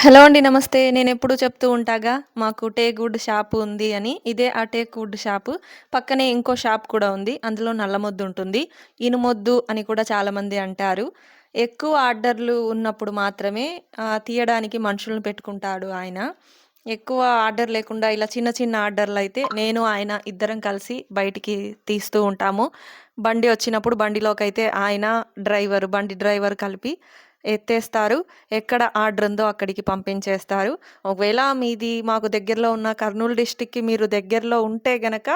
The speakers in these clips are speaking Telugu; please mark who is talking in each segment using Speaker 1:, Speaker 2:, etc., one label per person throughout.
Speaker 1: హలో అండి నమస్తే. నేను ఎప్పుడు చెప్తూ ఉంటాగా మాకు టేక్ వుడ్ షాప్ ఉంది అని. ఇదే ఆ టేక్ వుడ్ షాపు. పక్కనే ఇంకో షాప్ కూడా ఉంది అందులో నల్లమొద్దు ఉంటుంది. ఇనుమొద్దు అని కూడా చాలామంది అంటారు. ఎక్కువ ఆర్డర్లు ఉన్నప్పుడు మాత్రమే తీయడానికి మనుషులను పెట్టుకుంటాడు ఆయన. ఎక్కువ ఆర్డర్ లేకుండా ఇలా చిన్న చిన్న ఆర్డర్లు అయితే నేను ఆయన ఇద్దరం కలిసి బయటికి తీస్తూ ఉంటాము. బండి వచ్చినప్పుడు బండిలోకి అయితే ఆయన డ్రైవర్ బండి డ్రైవర్ కలిపి ఎత్తేస్తారు. ఎక్కడ ఆర్డర్ ఉందో అక్కడికి పంపించేస్తారు. ఒకవేళ మీది మాకు దగ్గరలో ఉన్న కర్నూలు డిస్టిక్కి మీరు దగ్గరలో ఉంటే గనక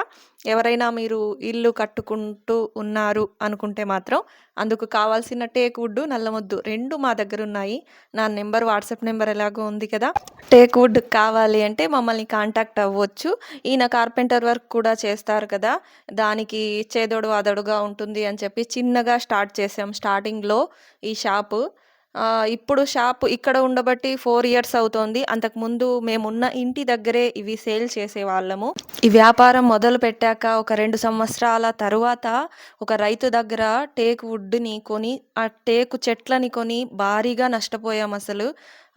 Speaker 1: ఎవరైనా మీరు ఇల్లు కట్టుకుంటూ ఉన్నారు అనుకుంటే మాత్రం అందుకు కావాల్సిన టేక్ వుడ్ నల్లమొద్దు రెండు మా దగ్గర ఉన్నాయి. నా నెంబర్ వాట్సాప్ నెంబర్ ఎలాగో ఉంది కదా? టేక్ వుడ్ కావాలి అంటే మమ్మల్ని కాంటాక్ట్ అవ్వచ్చు. ఈయన కార్పెంటర్ వర్క్ కూడా చేస్తారు కదా? దానికి చేదోడు వాదోడుగా ఉంటుంది అని చెప్పి చిన్నగా స్టార్ట్ చేసాం స్టార్టింగ్లో ఈ షాపు. ఇప్పుడు షాప్ ఇక్కడ ఉండబట్టి ఫోర్ ఇయర్స్ అవుతోంది. అంతకుముందు మేమున్న ఇంటి దగ్గరే ఇవి సేల్ చేసేవాళ్ళము. ఈ వ్యాపారం మొదలు పెట్టాక ఒక రెండు సంవత్సరాల తరువాత ఒక రైతు దగ్గర టేకు వుడ్ని కొని ఆ టేకు చెట్లని కొని భారీగా నష్టపోయాం అసలు.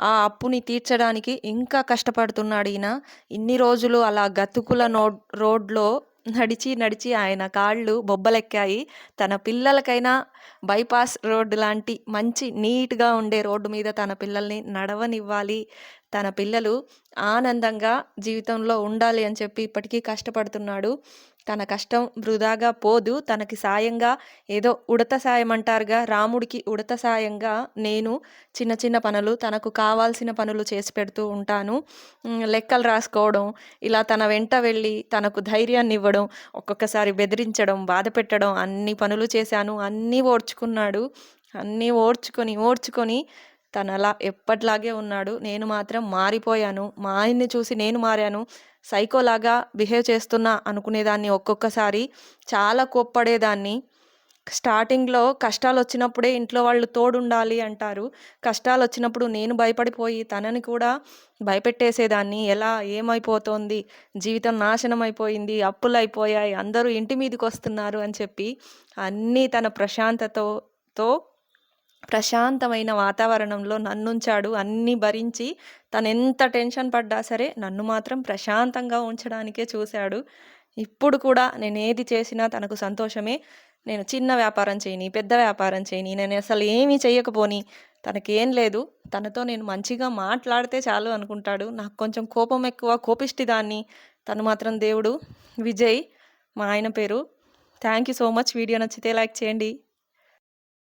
Speaker 1: ఆ అప్పుని తీర్చడానికి ఇంకా కష్టపడుతున్నాడు ఈయన. ఇన్ని రోజులు అలా గతుకుల నో రోడ్లో నడిచి నడిచి ఆయన కాళ్ళు బొబ్బలెక్కాయి. తన పిల్లలకైనా బైపాస్ రోడ్డు లాంటి మంచి నీట్గా ఉండే రోడ్డు మీద తన పిల్లల్ని నడవనివ్వాలి. తన పిల్లలు ఆనందంగా జీవితంలో ఉండాలి అని చెప్పి ఇప్పటికీ కష్టపడుతున్నాడు. తన కష్టం వృధాగా పోదు. తనకి సాయంగా ఏదో ఉడత సాయం అంటారుగా. రాముడికి ఉడత సాయంగా నేను చిన్న చిన్న పనులు తనకు కావాల్సిన పనులు చేసి పెడుతూ ఉంటాను. లెక్కలు రాసుకోవడం ఇలా తన వెంట వెళ్ళి తనకు ధైర్యాన్ని ఇవ్వడం ఒక్కొక్కసారి బెదిరించడం బాధ పెట్టడం అన్ని పనులు చేశాను అన్నీ ఓర్చుకున్నాడు. అన్నీ ఓర్చుకొని ఓర్చుకొని తను అలా ఎప్పటిలాగే ఉన్నాడు. నేను మాత్రం మారిపోయాను. మా ఆయన్ని చూసి నేను మారాను. సైకోలాగా బిహేవ్ చేస్తున్నా అనుకునేదాన్ని ఒక్కొక్కసారి. చాలా కోప్పడేదాన్ని. స్టార్టింగ్లో కష్టాలు వచ్చినప్పుడే ఇంట్లో వాళ్ళు తోడుండాలి అంటారు. కష్టాలు వచ్చినప్పుడు నేను భయపడిపోయి తనని కూడా భయపెట్టేసేదాన్ని. ఎలా? ఏమైపోతోంది? జీవితం నాశనం అయిపోయింది అప్పులు అయిపోయాయి అందరూ ఇంటి మీదకి వస్తున్నారు అని చెప్పి అన్నీ తన ప్రశాంతతతో ప్రశాంతమైన వాతావరణంలో నన్నుంచాడు అన్నీ భరించి తను ఎంత టెన్షన్ పడ్డా సరే నన్ను మాత్రం ప్రశాంతంగా ఉంచడానికే చూశాడు. ఇప్పుడు కూడా నేను ఏది చేసినా తనకు సంతోషమే. నేను చిన్న వ్యాపారం చేయని పెద్ద వ్యాపారం చేయని నేను అసలు ఏమీ చేయకపోని తనకేం లేదు. తనతో నేను మంచిగా మాట్లాడితే చాలు అనుకుంటాడు. నాకు కొంచెం కోపం ఎక్కువ కోపిష్టి దాన్ని తను మాత్రం దేవుడు విజయ్ మా ఆయన పేరు. Thank you so much. Video నచ్చితే లైక్ చేయండి.